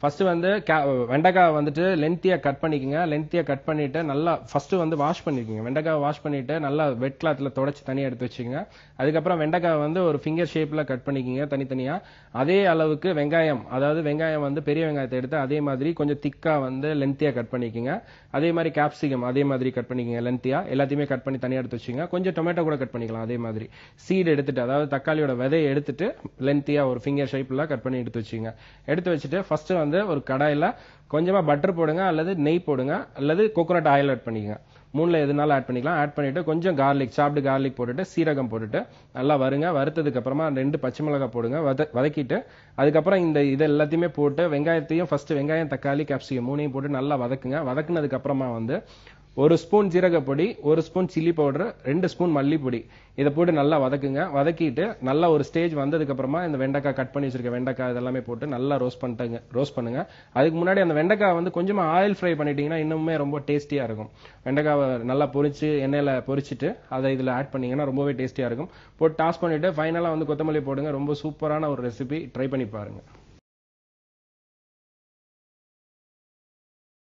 First வந்து K- வெண்டைக்காய் வந்துட்டு லென்த்தியா கட் பண்ணிக்கங்க. லென்த்தியா கட் பண்ணிட்டு நல்லா ஃபர்ஸ்ட் வந்து வாஷ் பண்ணிக்கோங்க. வெண்டைக்காய் வாஷ் பண்ணிட்டு நல்லா வெட் கிளாத்ல தொடச்சு தனியா எடுத்து வச்சுக்கோங்க. அதுக்கப்புறம் வெண்டைக்காய் வந்து ஒரு ஃபிங்கர் ஷேப்ல கட் பண்ணிக்கோங்க தனித்தனியா. அதே அளவுக்கு வெங்காயம் அதாவது வெங்காயம் வந்து பெரிய வெங்காயத்தை எடுத்து அதே மாதிரி கொஞ்சம் திக்கா வந்து லென்த்தியா கட் பண்ணிக்கோங்க. அதே மாதிரி கேப்சிகம் அதே மாதிரி கட் பண்ணிக்கோங்க லென்த்தியா எல்லாத்தையுமே கட் பண்ணி தனியா எடுத்து வச்சுக்கோங்க. கொஞ்சம் டொமேட்டோ கூட கட் பண்ணிக்கலாம் அதே மாதிரி. சீடு எடுத்துட்டு அதாவது தக்காளியோட விதையை எடுத்துட்டு லென்த்தியா ஒரு ஃபிங்கர் ஷேப்ல கட் பண்ணி எடுத்து வச்சுக்கோங்க. எடுத்து வச்சுட்டு ஃபர்ஸ்ட் வந்து ஒரு கடாயில கொஞ்சமா பட்டர் போடுங்க அல்லது நெய் போடுங்க அல்லது கோகோனட் ஆயில் ஆட் பண்ணிக்கங்க. மூணுல எதுனாலும் ஆட் பண்ணிக்கலாம். ஆட் பண்ணிட்டு கொஞ்சம் கார்லிக் சாப்பிட்டு கார்லிக் போட்டுட்டு சீரகம் போட்டுட்டு நல்லா வருங்க. வறுத்ததுக்கு அப்புறமா ரெண்டு பச்சை மிளகாய் போடுங்க. வத- வதக்கிட்டு அதுக்கப்புறம் இந்த இது எல்லாத்தையுமே போட்டு வெங்காயத்தையும் ஃபர்ஸ்ட் வெங்காயம் தக்காளி கேப்சிகம் மூணையும் போட்டு நல்லா வதக்குங்க. வதக்குனதுக்கு அப்புறமா வந்து ஒரு ஸ்பூன் ஜீரகப்பொடி ஒரு ஸ்பூன் சில்லி பவுடர் ரெண்டு ஸ்பூன் மல்லிப்பொடி. இதை போட்டு நல்லா வதக்குங்க. வதக்கிட்டு நல்லா ஒரு ஸ்டேஜ் வந்ததுக்கு அப்புறமா இந்த வெண்டைக்காய் கட் பண்ணி வச்சிருக்க வெண்டைக்காய் இதெல்லாமே போட்டு நல்லா ரோஸ்ட் பண்ணிட்டுங்க. ரோஸ்ட் பண்ணுங்க. அதுக்கு முன்னாடி அந்த வெண்டைக்காய் வந்து கொஞ்சமா ஆயில் ஃப்ரை பண்ணிட்டீங்கன்னா இன்னுமே ரொம்ப டேஸ்டியா இருக்கும். வெண்டைக்காவை நல்லா பொரிச்சு எண்ணெயில பொரிச்சிட்டு அதை இதுல ஆட் பண்ணீங்கன்னா ரொம்பவே டேஸ்டியா இருக்கும். போட்டு டாஸ் பண்ணிட்டு ஃபைனலா வந்து கொத்தமல்லி போடுங்க. ரொம்ப சூப்பரான ஒரு ரெசிபி ட்ரை பண்ணி பாருங்க.